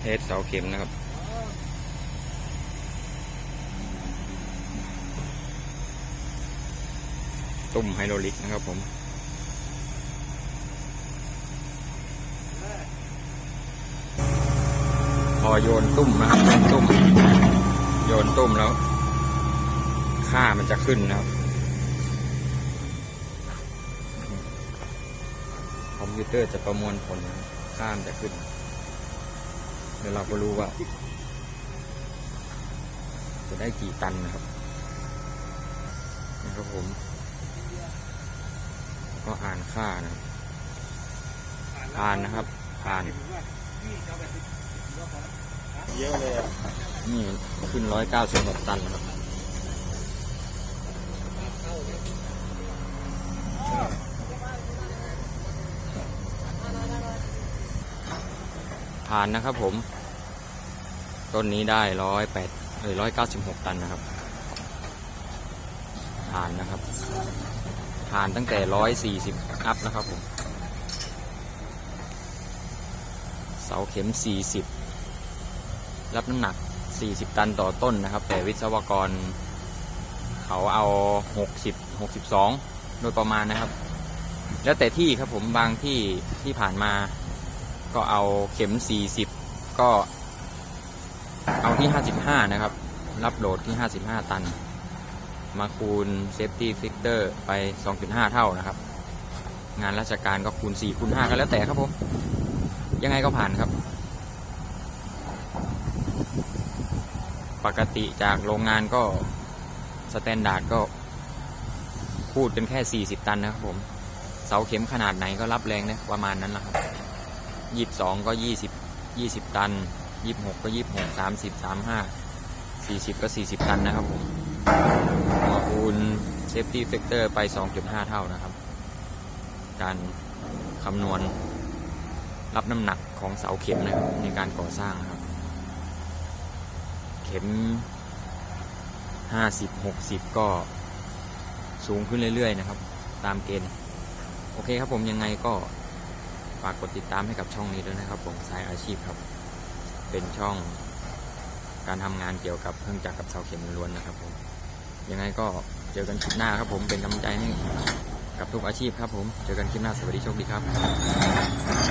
เทสเสาเข็มนะครับ ตุ้มไฮโดรลิกนะครับผมพอโยนตุ้มนะครับตุ้มโยนตุ้มแล้ว ค่ามันจะขึ้นนะครับ คอมพิวเตอร์จะประมวลผลนะค่ามันจะขึ้น เดี๋ยวเราก็รู้ว่า จะได้กี่ตันนะครับนะครับผม ก็อ่านค่านะอ่านนะครับผ่านเยอะเลยอะนี่ขึ้นร้อยเก้าสิบหกตันครับ ผ่านนะครับผม ต้นนี้ได้ร้อยแปดเอ้ยร้อยเก้าสิบหกตันนะครับผ่านนะครับผ่านตั้งแต่ร้อยสี่สิบอัพนะครับผม เสาเข็มสี่สิบรับน้ำหนัก40ตันต่อต้นนะครับ แต่วิศวกร เขาเอา60 62โดยประมาณนะครับ แล้วแต่ที่ครับผมบางที่ที่ผ่านมา ก็เอาเข็ม 40 ก็เอาที่ 55 นะครับ รับโหลดที่ 55 ตัน มาคูณเซฟตี้ฟิกเตอร์ไป 2.5 เท่านะครับ งานราชการก็คูณ 4 คูณ 5 ก็แล้วแต่ครับผม ยังไงก็ผ่านครับ ปกติจากโรงงานก็สแตนดาร์ดก็พูดกันแค่ 40 ตันนะครับผม เสาเข็มขนาดไหนก็รับแรงนะประมาณนั้นแหละครับ 22ก็20 20ตัน26ก็26 30 35 40ก็40ตันนะครับผมคูณเซฟตี้เฟกเตอร์ไป2.5เท่านะครับ การคำนวณรับน้ำหนักของเสาเข็มนะครับในการก่อสร้างครับ เข็มห้าสิบหกสิบก็สูงขึ้นเรื่อยๆนะครับ ตามเกณฑ์ โอเคครับผมยังไงก็ ฝากกดติดตามให้กับช่องนี้ด้วยนะครับ ผมสายอาชีพครับ เป็นช่องการทำงานเกี่ยวกับเครื่องจักรกับเสาเข็มล้วนนะครับ ผมยังไงก็เจอกันคลิปหน้าครับ ผมเป็นกำลังใจให้กับทุกอาชีพครับ ผมเจอกันคลิปหน้าสวัสดีโชคดีครับ